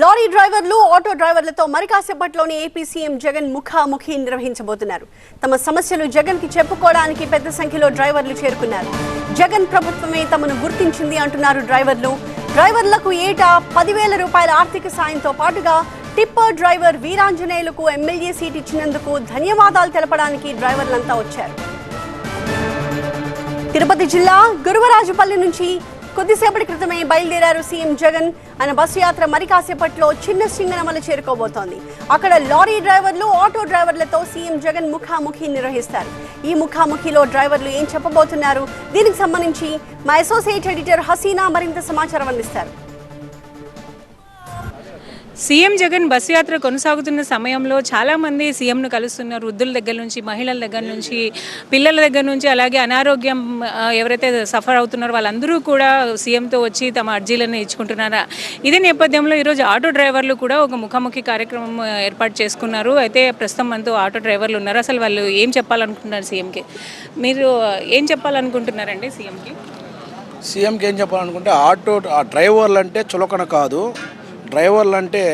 Lorry డ్రైవర్లు auto డ్రైవర్లతో మరి కాసేపట్లోని AP CM Jagan ముఖాముఖి నిర్వహించబోతున్నారు. తమ సమస్యలు జగన్కి చెప్పుకోవడానికి పెద్ద సంఖ్యలో డ్రైవర్లు చేరుకున్నారు. జగన్ ప్రభుత్వమే తమను గుర్తించింది అంటున్నారు డ్రైవర్లు. డ్రైవర్లకు ఏటా పదివేల రూపాయల ఆర్థిక సాయంతో పాటుగా టిప్పర్ డ్రైవర్ వీరాంజనేయులకు ఎమ్మెల్యే సీట్ ఇచ్చినందుకు ధన్యవాదాలు తెలపడానికి డ్రైవర్లంతా వచ్చారు. తిరుపతి జిల్లా గురువరాజుపల్లి నుంచి కొద్దిసేపటి క్రితమే బయలుదేరారు సీఎం జగన్. ఆయన బస్సు యాత్ర మరి కాసేపట్లో చిన్న సింగనమల చేరుకోబోతోంది. అక్కడ లారీ డ్రైవర్లు ఆటో డ్రైవర్లతో సీఎం జగన్ ముఖాముఖి నిర్వహిస్తారు. ఈ ముఖాముఖిలో డ్రైవర్లు ఏం చెప్పబోతున్నారు? దీనికి సంబంధించి మా అసోసియేట్ ఎడిటర్ హసీనా మరింత సమాచారం అందిస్తారు. సీఎం జగన్ బస్సు యాత్ర కొనసాగుతున్న సమయంలో చాలామంది సీఎంను కలుస్తున్నారు వృద్ధుల దగ్గర నుంచి మహిళల దగ్గర నుంచి పిల్లల దగ్గర నుంచి అలాగే అనారోగ్యం ఎవరైతే సఫర్ అవుతున్నారో వాళ్ళందరూ కూడా సీఎంతో వచ్చి తమ అర్జీలను ఇచ్చుకుంటున్నారు? ఇదే నేపథ్యంలో ఈరోజు ఆటో డ్రైవర్లు కూడా ఒక ముఖాముఖి కార్యక్రమం ఏర్పాటు చేసుకున్నారు. అయితే ప్రస్తుతం మనతో ఆటో డ్రైవర్లు ఉన్నారు. అసలు వాళ్ళు ఏం చెప్పాలనుకుంటున్నారు సీఎంకి? మీరు ఏం చెప్పాలనుకుంటున్నారండి సీఎంకి? సీఎంకి ఏం చెప్పాలనుకుంటే ఆటో డ్రైవర్లు అంటే చులకన కాదు. డ్రైవర్లు అంటే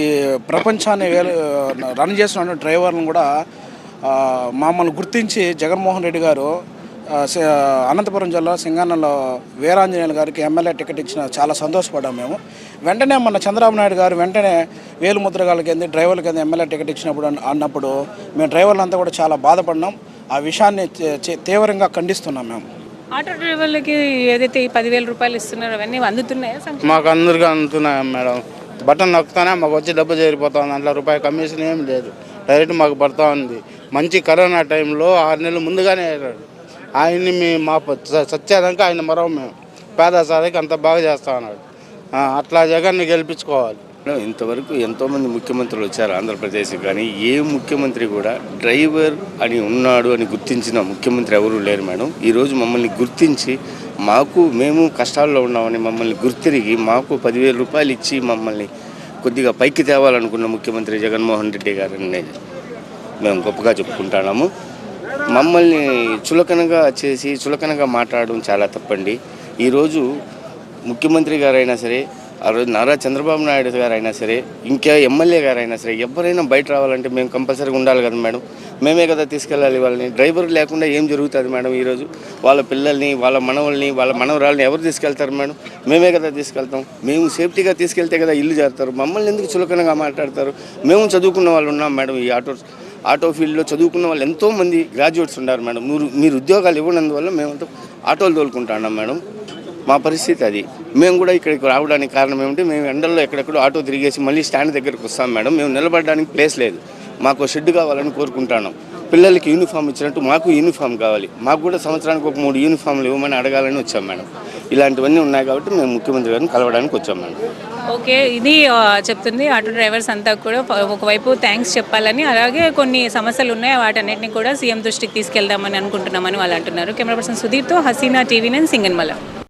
ఈ ప్రపంచాన్ని రన్ చేసిన డ్రైవర్లను కూడా మమ్మల్ని గుర్తించి జగన్మోహన్ రెడ్డి గారు అనంతపురం జిల్లా సింగానంలో వీరాంజనేయులు గారికి ఎమ్మెల్యే టికెట్ ఇచ్చిన చాలా సంతోషపడ్డాం మేము. వెంటనే మన చంద్రబాబు నాయుడు గారు వెంటనే వేలు ముద్రగాల కింద డ్రైవర్ల కింద ఎమ్మెల్యే టికెట్ ఇచ్చినప్పుడు అన్నప్పుడు మేము డ్రైవర్లంతా కూడా చాలా బాధపడినాం ఆ విషయాన్ని తీవ్రంగా ఖండిస్తున్నాం మేము. ఆటో డ్రైవర్లకి ఏదైతే ఈ పదివేల రూపాయలు ఇస్తున్నారో అవన్నీ అందుతున్నాయా సంక్షేమ? మాకు అందరికీ అందుతున్నాయి మేడం. బటన్ నొక్కుతానే మాకు వచ్చి డబ్బు చేరిపోతుంది. దాంట్లో రూపాయి కమిషన్ ఏం లేదు. డైరెక్ట్ మాకు పడతా ఉంది. మంచి కరోనా టైంలో ఆరు నెలలు ముందుగానే వేసాడు ఆయన్ని మేము మా ప- చచ్చేదాకా ఆయన మరో మేము. పేద సాధికి అంత బాగా చేస్తా ఉన్నాడు. ఆ, అట్లా జగన్ని గెలిపించుకోవాలి. ఇంతవరకు ఎంతోమంది ముఖ్యమంత్రులు వచ్చారు ఆంధ్రప్రదేశ్ కానీ ఏ ముఖ్యమంత్రి కూడా డ్రైవర్ అని ఉన్నాడు అని గుర్తించిన ముఖ్యమంత్రి ఎవరూ లేరు మేడం. ఈరోజు మమ్మల్ని గుర్తించి మాకు మేము కష్టాల్లో ఉన్నామని మమ్మల్ని గుర్తిరిగి మాకు పదివేల రూపాయలు ఇచ్చి మమ్మల్ని కొద్దిగా పైకి తేవాలనుకున్న ముఖ్యమంత్రి జగన్మోహన్ రెడ్డి గారిని మేము గొప్పగా చెప్పుకుంటున్నాము. మమ్మల్ని చులకనగా చేసి చులకనగా మాట్లాడడం చాలా తప్పండి. ఈరోజు ముఖ్యమంత్రి గారైనా సరే ఆ రోజు నారా చంద్రబాబు నాయుడు గారైనా సరే ఇంకా ఎమ్మెల్యే గారైనా సరే ఎవరైనా బయట రావాలంటే మేము కంపల్సరీగా ఉండాలి కదా మేడం. మేమే కదా తీసుకెళ్ళాలి వాళ్ళని. డ్రైవర్ లేకుండా ఏం జరుగుతుంది మేడం ఈరోజు? వాళ్ళ పిల్లల్ని వాళ్ళ మనవల్ని వాళ్ళ మనవరాలని ఎవరు తీసుకెళ్తారు మేడం? మేమే కదా తీసుకెళ్తాం. మేము సేఫ్టీగా తీసుకెళ్తే కదా ఇల్లు చేస్తారు మమ్మల్ని ఎందుకు చులకనగా మాట్లాడతారు? మేము చదువుకున్న వాళ్ళు ఉన్నాం మేడం ఈ ఆటో ఆటో ఫీల్డ్లో చదువుకున్న వాళ్ళు ఎంతోమంది గ్రాడ్యుయేట్స్ ఉన్నారు మేడం. మీరు మీరు ఉద్యోగాలు ఇవ్వనందువల్ల మేమంతా ఆటోలు తోలుకుంటున్నాం మేడం. మా పరిస్థితి అది. మేము కూడా ఇక్కడికి రావడానికి కారణం ఏమిటి మేము ఎండల్లో ఎక్కడెక్కడో ఆటో తిరిగేసి మళ్ళీ స్టాండ్ దగ్గరికి వస్తాం మేడం. మేము నిలబడడానికి ప్లేస్ లేదు. మాకు షెడ్ కావాలని కోరుకుంటాను పిల్లలకి యూనిఫామ్ ఇచ్చినట్టు మాకు యూనిఫామ్ కావాలి. మాకు కూడా సంవత్సరానికి ఒక మూడు యూనిఫామ్లు ఇవ్వమని అడగాలని వచ్చాం మేడం. ఇలాంటివన్నీ ఉన్నాయి కాబట్టి మేము ముఖ్యమంత్రి గారిని కలవడానికి వచ్చాం మేడం. ఓకే ఇది చెప్తుంది ఆటో డ్రైవర్స్ అంతా కూడా. ఒకవైపు థ్యాంక్స్ చెప్పాలని అలాగే కొన్ని సమస్యలు ఉన్నాయి వాటన్నిటిని కూడా సీఎం దృష్టికి తీసుకెళ్దామని అనుకుంటున్నామని వాళ్ళు అంటున్నారు. కెమెరా పర్సన్ సుధీర్తో హసీనా టీవీ నేను సింగన్మల.